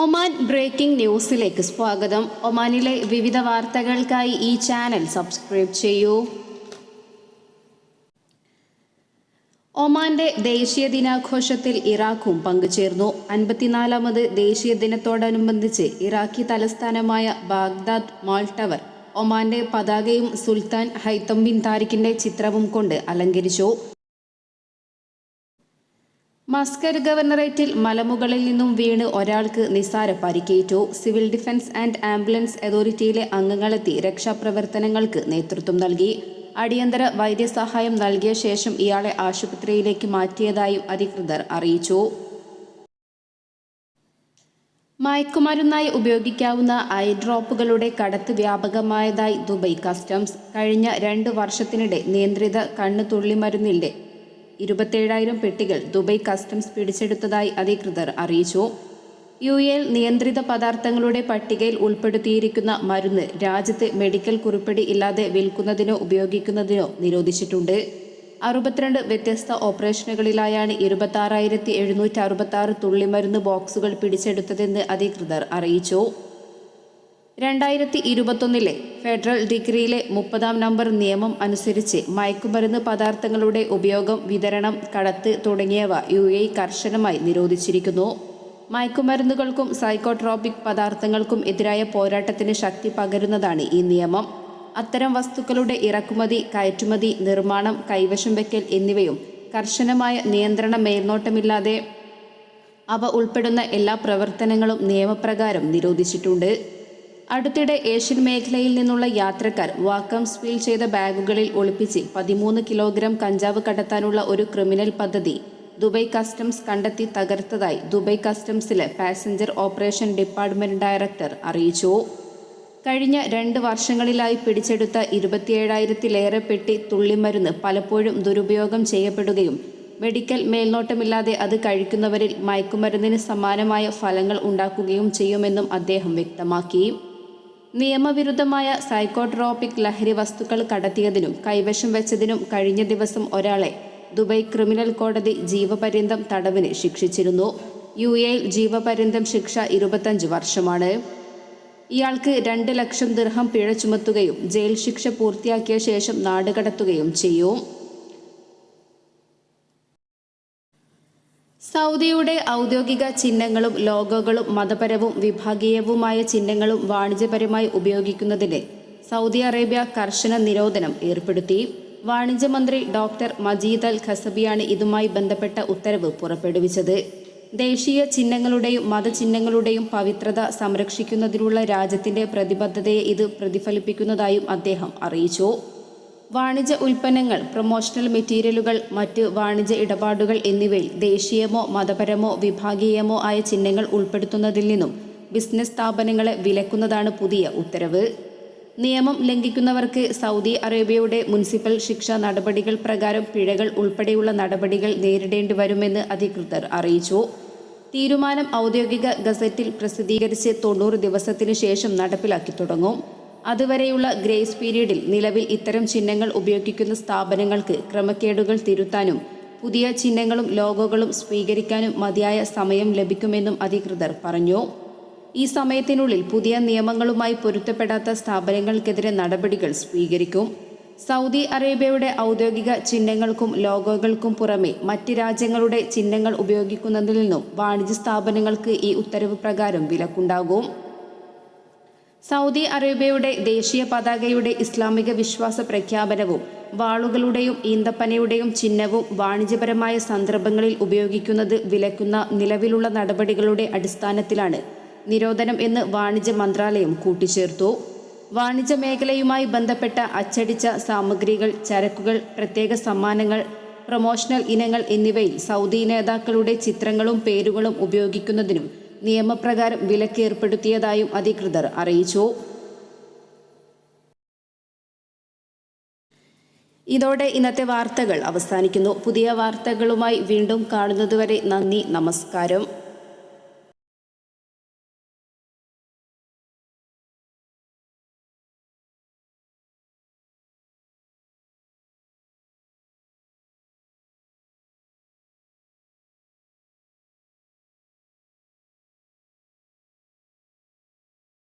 Oman breaking ന്യൂസിലേക്ക് സ്വാഗതം. ഒമാനിലെ വിവിധ വാർത്തകൾക്കായി ഈ ചാനൽ സബ്സ്ക്രൈബ് ചെയ്യൂ. ഒമാന്റെ ദേശീയ ദിനാഘോഷത്തിൽ ഇറാഖും പങ്കുചേർന്നു. അൻപത്തിനാലാമത് ദേശീയ ദിനത്തോടനുബന്ധിച്ച് ഇറാഖി തലസ്ഥാനമായ ബാഗ്ദാദ് മാൾ ടവർ ഒമാന്റെ പതാകയും സുൽത്താൻ ഹൈത്തം ബിൻ താരിഖിന്റെ ചിത്രവും കൊണ്ട് അലങ്കരിച്ചു. മസ്കർ ഗവർണറേറ്റിൽ മലമുകളിൽ നിന്നും വീണ് ഒരാൾക്ക് നിസാര പരിക്കേറ്റു. സിവിൽ ഡിഫൻസ് ആൻഡ് ആംബുലൻസ് അതോറിറ്റിയിലെ അംഗങ്ങളെത്തി രക്ഷാപ്രവർത്തനങ്ങൾക്ക് നേതൃത്വം നൽകി. അടിയന്തര വൈദ്യസഹായം നൽകിയ ശേഷം ഇയാളെ ആശുപത്രിയിലേക്ക് മാറ്റിയതായും അധികൃതർ അറിയിച്ചു. മയക്കുമരുന്നായി ഉപയോഗിക്കാവുന്ന ഐ ഡ്രോപ്പുകളുടെ കടത്ത് വ്യാപകമായതായി ദുബൈ കസ്റ്റംസ്. കഴിഞ്ഞ രണ്ട് വർഷത്തിനിടെ നിയന്ത്രിത കണ്ണു തുള്ളിമരുന്നിന്റെ ഇരുപത്തേഴായിരം പെട്ടികൾ ദുബൈ കസ്റ്റംസ് പിടിച്ചെടുത്തതായി അധികൃതർ അറിയിച്ചു. യു എൽ നിയന്ത്രിത പദാർത്ഥങ്ങളുടെ പട്ടികയിൽ ഉൾപ്പെടുത്തിയിരിക്കുന്ന മരുന്ന് രാജ്യത്ത് മെഡിക്കൽ കുറിപ്പടി ഇല്ലാതെ വിൽക്കുന്നതിനോ ഉപയോഗിക്കുന്നതിനോ നിരോധിച്ചിട്ടുണ്ട്. അറുപത്തിരണ്ട് വ്യത്യസ്ത ഓപ്പറേഷനുകളിലായാണ് ഇരുപത്തി ആറായിരത്തി എഴുന്നൂറ്റി അറുപത്തി ആറ് തുള്ളിമരുന്ന് ബോക്സുകൾ പിടിച്ചെടുത്തതെന്ന് അധികൃതർ അറിയിച്ചു. രണ്ടായിരത്തി ഇരുപത്തൊന്നിലെ ഫെഡറൽ ഡിഗ്രിയിലെ മുപ്പതാം നമ്പർ നിയമം അനുസരിച്ച് മയക്കുമരുന്ന് പദാർത്ഥങ്ങളുടെ ഉപയോഗം വിതരണം കടത്ത് തുടങ്ങിയവ യു എ കർശനമായി നിരോധിച്ചിരിക്കുന്നു. മയക്കുമരുന്നുകൾക്കും സൈക്കോട്രോപിക് പദാർത്ഥങ്ങൾക്കും എതിരായ പോരാട്ടത്തിന് ശക്തി പകരുന്നതാണ് ഈ നിയമം. അത്തരം വസ്തുക്കളുടെ ഇറക്കുമതി കയറ്റുമതി നിർമ്മാണം കൈവശം വയ്ക്കൽ എന്നിവയും കർശനമായ നിയന്ത്രണ മേൽനോട്ടമില്ലാതെ അവ ഉൾപ്പെടുന്ന എല്ലാ പ്രവർത്തനങ്ങളും നിയമപ്രകാരം നിരോധിച്ചിട്ടുണ്ട്. അടുത്തിടെ ഏഷ്യൻ മേഖലയിൽ നിന്നുള്ള യാത്രക്കാർ വാക്കം സ്പീൽ ചെയ്ത ബാഗുകളിൽ ഒളിപ്പിച്ച് പതിമൂന്ന് കിലോഗ്രാം കഞ്ചാവ് കടത്താനുള്ള ഒരു ക്രിമിനൽ പദ്ധതി ദുബൈ കസ്റ്റംസ് കണ്ടെത്തി തകർത്തതായി ദുബൈ കസ്റ്റംസിലെ പാസഞ്ചർ ഓപ്പറേഷൻ ഡിപ്പാർട്ട്മെന്റ് ഡയറക്ടർ അറിയിച്ചു. കഴിഞ്ഞ രണ്ട് വർഷങ്ങളിലായി പിടിച്ചെടുത്ത ഇരുപത്തിയേഴായിരത്തിലേറെ പെട്ടി തുള്ളിമരുന്ന് പലപ്പോഴും ദുരുപയോഗം ചെയ്യപ്പെടുകയും മെഡിക്കൽ മേൽനോട്ടമില്ലാതെ അത് കഴിക്കുന്നവരിൽ മയക്കുമരുന്നിന് സമാനമായ ഫലങ്ങൾ ഉണ്ടാക്കുകയും ചെയ്യുമെന്നും അദ്ദേഹം വ്യക്തമാക്കി. നിയമവിരുദ്ധമായ സൈക്കോട്രോപിക് ലഹരി വസ്തുക്കൾ കടത്തിയതിനും കൈവശം വെച്ചതിനും കഴിഞ്ഞ ദിവസം ഒരാളെ ദുബൈ ക്രിമിനൽ കോടതി ജീവപര്യന്തം തടവിന് ശിക്ഷിച്ചിരുന്നു. യു എയിൽ ജീവപര്യന്തം ശിക്ഷ ഇരുപത്തഞ്ച് വർഷമാണ്. ഇയാൾക്ക് രണ്ട് ലക്ഷം ദിർഹം പിഴ ചുമത്തുകയും ജയിൽ ശിക്ഷ പൂർത്തിയാക്കിയ ശേഷം നാടുകടത്തുകയും ചെയ്യും. സൗദിയുടെ ഔദ്യോഗിക ചിഹ്നങ്ങളും ലോഗോകളും മതപരവും വിഭാഗീയവുമായ ചിഹ്നങ്ങളും വാണിജ്യപരമായി ഉപയോഗിക്കുന്നതിന് സൗദി അറേബ്യ കർശന നിരോധനം ഏർപ്പെടുത്തി. വാണിജ്യമന്ത്രി ഡോക്ടർ മജീദ് അൽ ഖസബിയാണ് ഇതുമായി ബന്ധപ്പെട്ട ഉത്തരവ് പുറപ്പെടുവിച്ചത്. ദേശീയ ചിഹ്നങ്ങളുടെയും മതചിഹ്നങ്ങളുടെയും പവിത്രത സംരക്ഷിക്കുന്നതിനുള്ള രാജ്യത്തിന്റെ പ്രതിബദ്ധതയെ ഇത് പ്രതിഫലിപ്പിക്കുന്നതായും അദ്ദേഹം അറിയിച്ചു. വാണിജ്യ ഉൽപ്പന്നങ്ങൾ പ്രൊമോഷണൽ മെറ്റീരിയലുകൾ മറ്റ് വാണിജ്യ ഇടപാടുകൾ എന്നിവയിൽ ദേശീയമോ മതപരമോ വിഭാഗീയമോ ആയ ചിഹ്നങ്ങൾ ഉൾപ്പെടുത്തുന്നതിൽ നിന്നും ബിസിനസ് സ്ഥാപനങ്ങളെ വിലക്കുന്നതാണ് പുതിയ ഉത്തരവ്. നിയമം ലംഘിക്കുന്നവർക്ക് സൗദി അറേബ്യയുടെ മുനിസിപ്പൽ ശിക്ഷാ നടപടികൾ പ്രകാരം പിഴകൾ ഉൾപ്പെടെയുള്ള നടപടികൾ നേരിടേണ്ടി വരുമെന്ന് അധികൃതർ അറിയിച്ചു. തീരുമാനം ഔദ്യോഗിക ഗസറ്റിൽ പ്രസിദ്ധീകരിച്ച് തൊണ്ണൂറ് ദിവസത്തിനു ശേഷം നടപ്പിലാക്കി തുടങ്ങും. അതുവരെയുള്ള ഗ്രേസ് പീരീഡിൽ നിലവിൽ ഇത്തരം ചിഹ്നങ്ങൾ ഉപയോഗിക്കുന്ന സ്ഥാപനങ്ങൾക്ക് ക്രമക്കേടുകൾ തിരുത്താനും പുതിയ ചിഹ്നങ്ങളും ലോഗോകളും സ്വീകരിക്കാനും മതിയായ സമയം ലഭിക്കുമെന്നും അധികൃതർ പറഞ്ഞു. ഈ സമയത്തിനുള്ളിൽ പുതിയ നിയമങ്ങളുമായി പൊരുത്തപ്പെടാത്ത സ്ഥാപനങ്ങൾക്കെതിരെ നടപടികൾ സ്വീകരിക്കും. സൗദി അറേബ്യയുടെ ഔദ്യോഗിക ചിഹ്നങ്ങൾക്കും ലോഗോകൾക്കും പുറമെ മറ്റ് രാജ്യങ്ങളുടെ ചിഹ്നങ്ങൾ ഉപയോഗിക്കുന്നതിൽ നിന്നും വാണിജ്യ സ്ഥാപനങ്ങൾക്ക് ഈ ഉത്തരവ് പ്രകാരം വിലക്കുണ്ടാകും. സൗദി അറേബ്യയുടെ ദേശീയ പതാകയുടെ ഇസ്ലാമിക വിശ്വാസ പ്രഖ്യാപനവും വാളുകളുടെയും ഈന്തപ്പനയുടെയും ചിഹ്നവും വാണിജ്യപരമായ സന്ദർഭങ്ങളിൽ ഉപയോഗിക്കുന്നത് വിലക്കുന്ന നിലവിലുള്ള നടപടികളുടെ അടിസ്ഥാനത്തിലാണ് നിരോധനം എന്ന് വാണിജ്യ മന്ത്രാലയം കൂട്ടിച്ചേർത്തു. വാണിജ്യ മേഖലയുമായി ബന്ധപ്പെട്ട അച്ചടിച്ച സാമഗ്രികൾ ചരക്കുകൾ പ്രത്യേക സമ്മാനങ്ങൾ പ്രൊമോഷണൽ ഇനങ്ങൾ എന്നിവയിൽ സൗദി നേതാക്കളുടെ ചിത്രങ്ങളും പേരുകളും ഉപയോഗിക്കുന്നതിനും നിയമപ്രകാരം വിലക്ക് ഏർപ്പെടുത്തിയതായും അധികൃതർ അറിയിച്ചു. ഇതോടെ ഇന്നത്തെ വാർത്തകൾ അവസാനിക്കുന്നു. പുതിയ വാർത്തകളുമായി വീണ്ടും കാണുന്നതുവരെ നന്ദി നമസ്കാരം.